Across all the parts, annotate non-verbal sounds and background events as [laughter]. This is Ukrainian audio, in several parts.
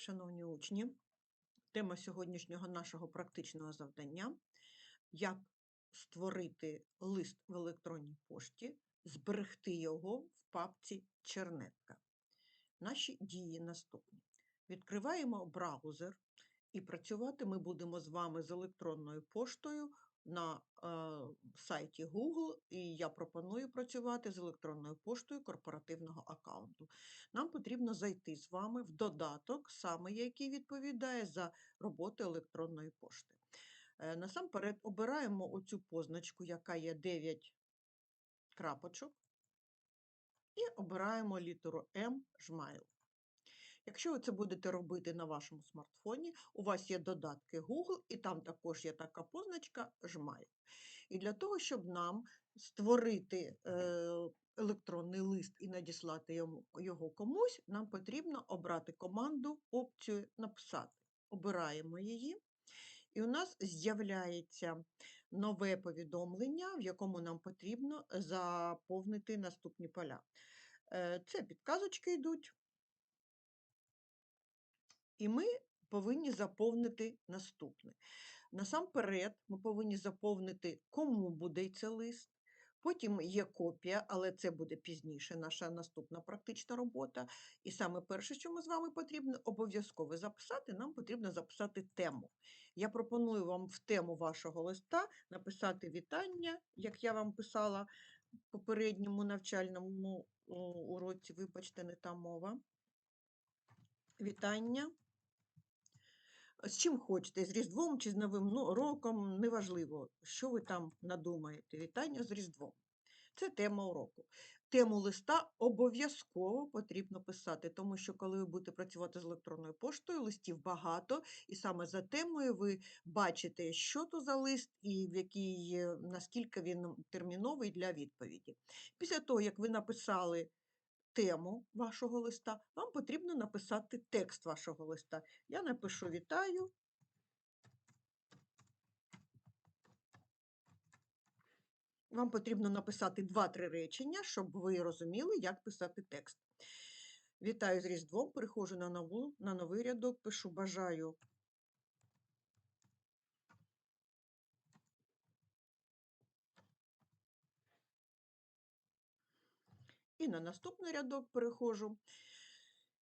Шановні учні, тема сьогоднішнього нашого практичного завдання як створити лист в електронній пошті, зберегти його в папці Чернетка. Наші дії наступні. Відкриваємо браузер і працювати ми будемо з вами з електронною поштою на е, сайті Google, і я пропоную працювати з електронною поштою корпоративного аккаунту. Нам потрібно зайти з вами в додаток, саме який відповідає за роботу електронної пошти. Е, Насамперед обираємо оцю позначку, яка є 9 крапочок, і обираємо літеру М жмайл. Якщо ви це будете робити на вашому смартфоні, у вас є додатки Google, і там також є така позначка Жмайл. І для того, щоб нам створити е, електронний лист і надіслати його комусь, нам потрібно обрати команду опцію Написати. Обираємо її. І у нас з'являється нове повідомлення, в якому нам потрібно заповнити наступні поля. Е, Це підказочки йдуть. І ми повинні заповнити наступне. Насамперед, ми повинні заповнити, кому буде цей лист. Потім є копія, але це буде пізніше, наша наступна практична робота. І саме перше, що ми з вами потрібно обов'язково записати, нам потрібно записати тему. Я пропоную вам в тему вашого листа написати вітання, як я вам писала в попередньому навчальному уроці, вибачте, не та мова. Вітання. З чим хочете, з Різдвом чи з Новим роком, неважливо, що ви там надумаєте. Вітання з Різдвом. Це тема уроку. Тему листа обов'язково потрібно писати, тому що коли ви будете працювати з електронною поштою, листів багато, і саме за темою ви бачите, що то за лист і в який, е, наскільки він терміновий для відповіді. Після того, як ви написали тему вашого листа, вам потрібно написати текст вашого листа. Я напишу вітаю. Вам потрібно написати 2-3 речення, щоб ви розуміли, як писати текст. Вітаю з Різдвом, переходжу на, нову, на новий рядок, пишу бажаю. І на наступний рядок переходжу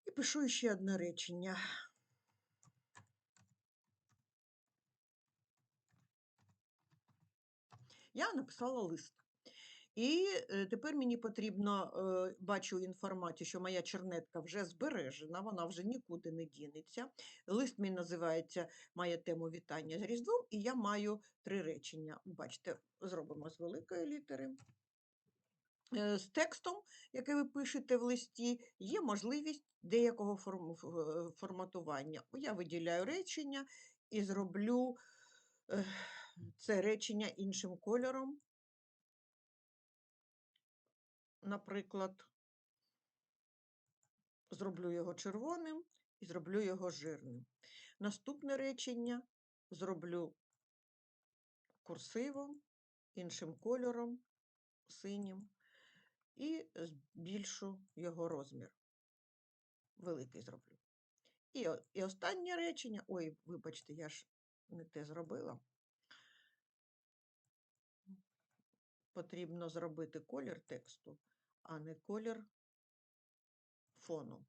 і пишу ще одне речення. Я написала лист. І е, тепер мені потрібно, е, бачу інформацію, що моя чернетка вже збережена, вона вже нікуди не дінеться. Лист мій називається, має тему вітання з Різдвом, і я маю три речення. Бачите, зробимо з великої літери. Е, З текстом, який ви пишете в листі, є можливість деякого форматування. Я виділяю речення і зроблю е, це речення іншим кольором. Наприклад, зроблю його червоним і зроблю його жирним. Наступне речення зроблю курсивом, іншим кольором, синім, і збільшу його розмір. Великий зроблю. І, і останнє речення. Ой, вибачте, я ж не те зробила. Потрібно зробити колір тексту, а не колір фону.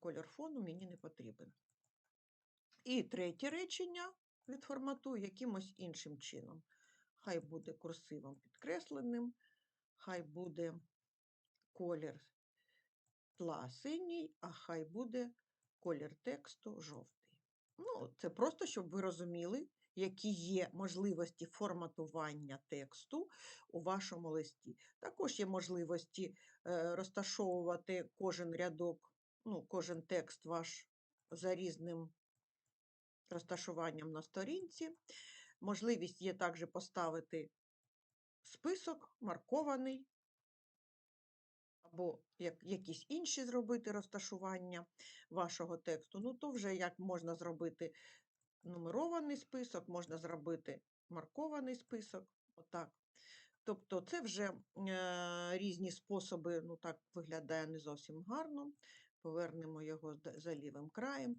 Колір фону мені не потрібен. І третє речення відформатую якимось іншим чином. Хай буде курсивом підкресленим, хай буде колір тла синій, а хай буде колір тексту жовтий. Ну, це просто, щоб ви розуміли, які є можливості форматування тексту у вашому листі. Також є можливості е, розташовувати кожен рядок, ну, кожен текст ваш за різним розташуванням на сторінці. Можливість є також поставити список, маркований, або як, якісь інші зробити розташування вашого тексту. Ну, то вже як можна зробити нумерований список, можна зробити маркований список. Отак. Тобто це вже е, різні способи, ну так виглядає не зовсім гарно. повернемо його за лівим краєм.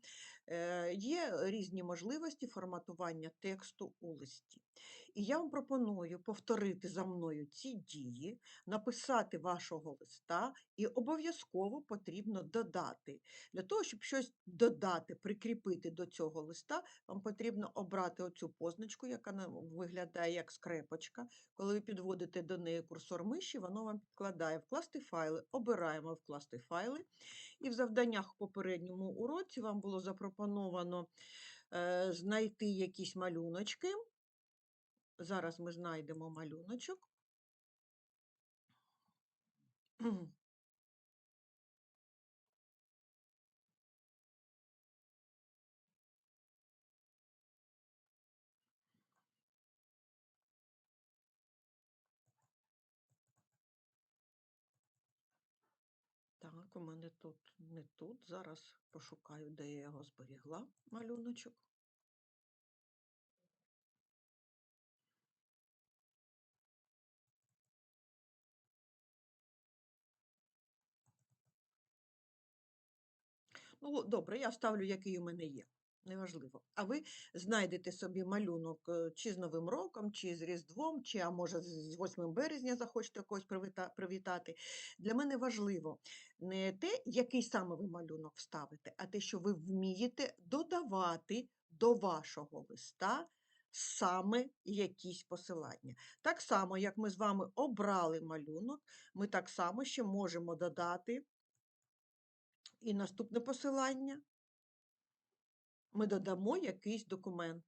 Е, Є різні можливості форматування тексту у листі. І я вам пропоную повторити за мною ці дії, написати вашого листа, і обов'язково потрібно додати. Для того, щоб щось додати, прикріпити до цього листа, вам потрібно обрати оцю позначку, яка виглядає як скрепочка. Коли ви підводите до неї курсор миші, воно вам підкладає вкласти файли. Обираємо вкласти файли. І в завданнях в попередньому уроці вам було запропоновано е, знайти якісь малюночки. Зараз ми знайдемо малюночок. [clears throat] Так, у мене тут не тут. Зараз пошукаю, де я його зберігла, малюночок. Ну, добре, я ставлю, який у мене є. Неважливо. А ви знайдете собі малюнок е, чи з Новим роком, чи з Різдвом, чи, а може, з 8 березня захочете когось привітати. Для мене важливо не те, який саме ви малюнок вставите, а те, що ви вмієте додавати до вашого листа саме якісь посилання. Так само, як ми з вами обрали малюнок, ми так само ще можемо додати і наступне посилання. Ми додамо якийсь документ.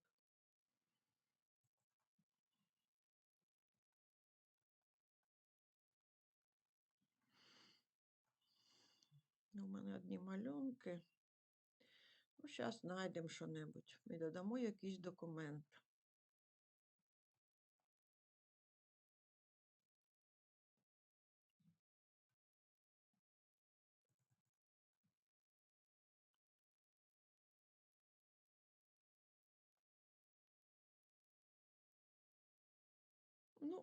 У мене одні малюнки. Ну, зараз знайдемо що-небудь. Ми додамо якийсь документ.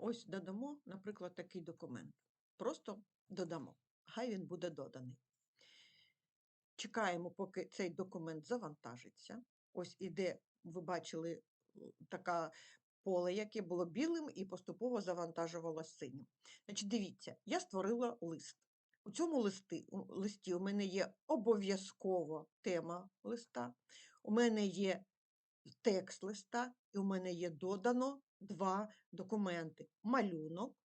Ось додамо, наприклад, такий документ. Просто додамо. Хай він буде доданий. Чекаємо, поки цей документ завантажиться. Ось іде, ви бачили, м, така поле, яке було білим і поступово завантажувалося синім. Значить, дивіться, я створила лист. У цьому листи, у листі у мене є обов'язково тема листа, у мене є текст листа, і у мене є додано два документи: малюнок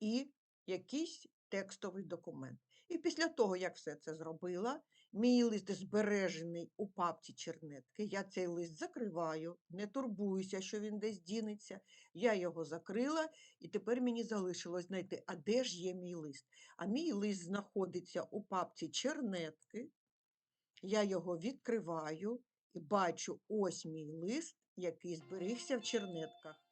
і якийсь текстовий документ. І після того, як все це зробила, мій лист збережений у папці чернетки. Я цей лист закриваю, не турбуюся, що він десь дінеться. Я його закрила, і тепер мені залишилось знайти, а де ж є мій лист. А мій лист знаходиться у папці чернетки. Я його відкриваю бачу ось мій лист, який зберігся в чернетках.